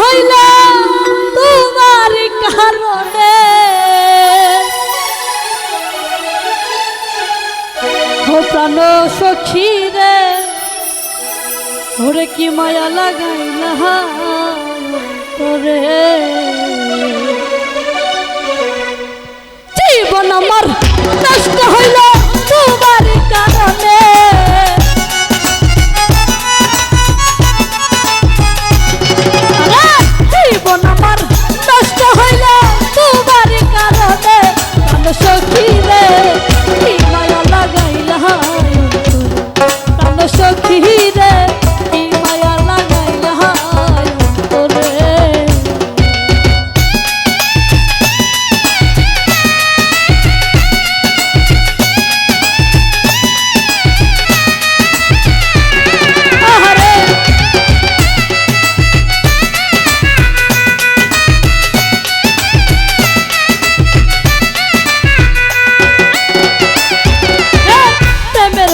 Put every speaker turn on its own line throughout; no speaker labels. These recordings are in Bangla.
হইল তোমার কারণে। প্রাণ সখী রে ওরে কি মায়া লাগাই তোরে? জীবন আমার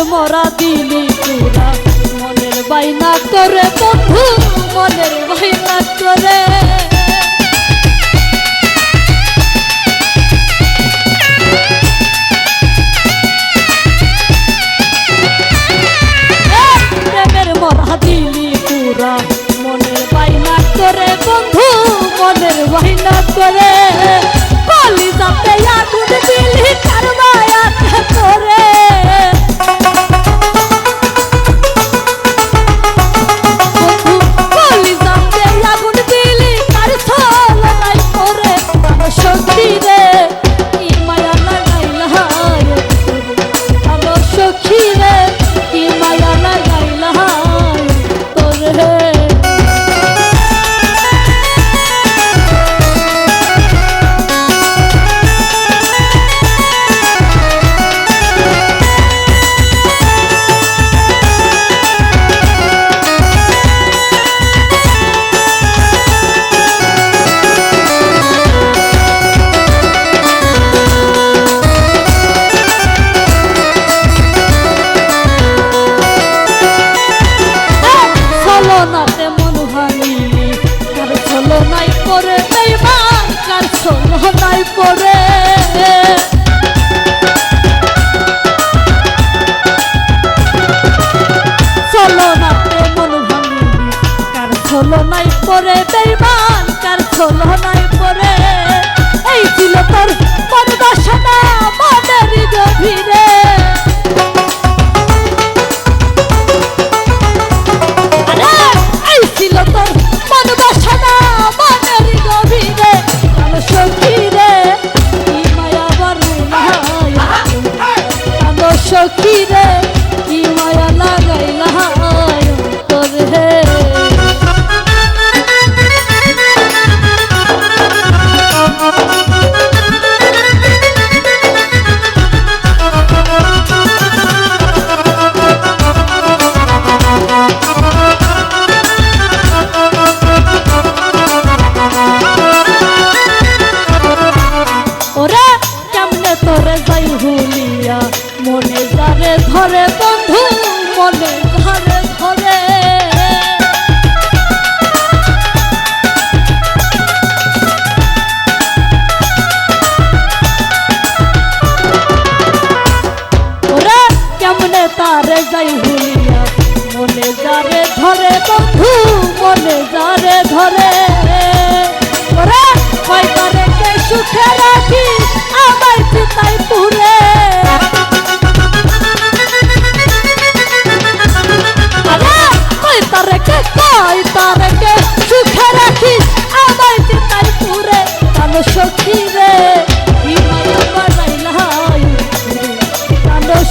মরা দিলি তোরা মনের বাইনা করে বন্ধু মনের বাইনা করে মোহনায় পড়ে। চলো না মন ভাঙি কার চলো নাই পরে বেইমান, কার চলো নাই পরে এই ছিল তোর পরদর্শনা। তারে যাই হুলিয়া মনে যারে ধরে বন্ধু বলে যারে ধরে।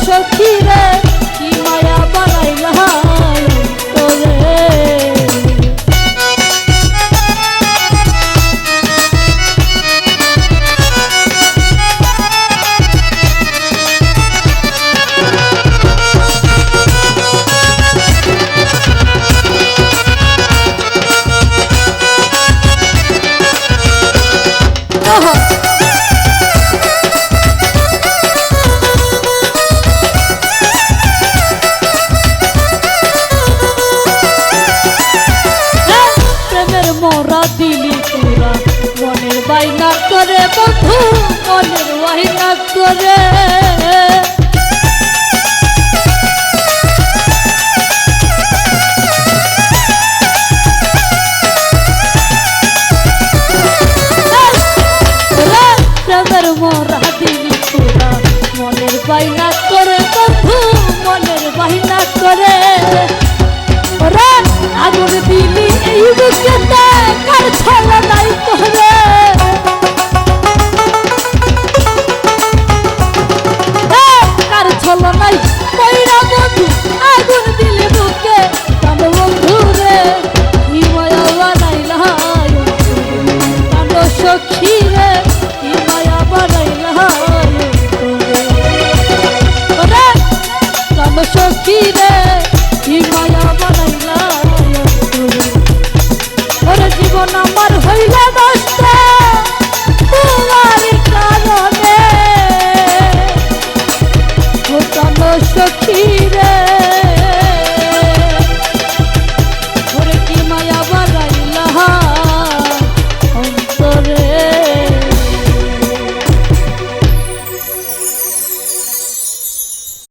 সখীরে কি মায়া বানাইলা Oh! করে বন্ধু মনের বাহিনা করে। ওরা আগুন দিলি এই বুকেতে কার ছল নাই তোরে। কার ছল নাই ময়রা বন্ধু, আগুন দিলি বুকে কান্দ বন্ধু রে। হিমায়া নাই লাই কান্দ সখী নম্বর হইল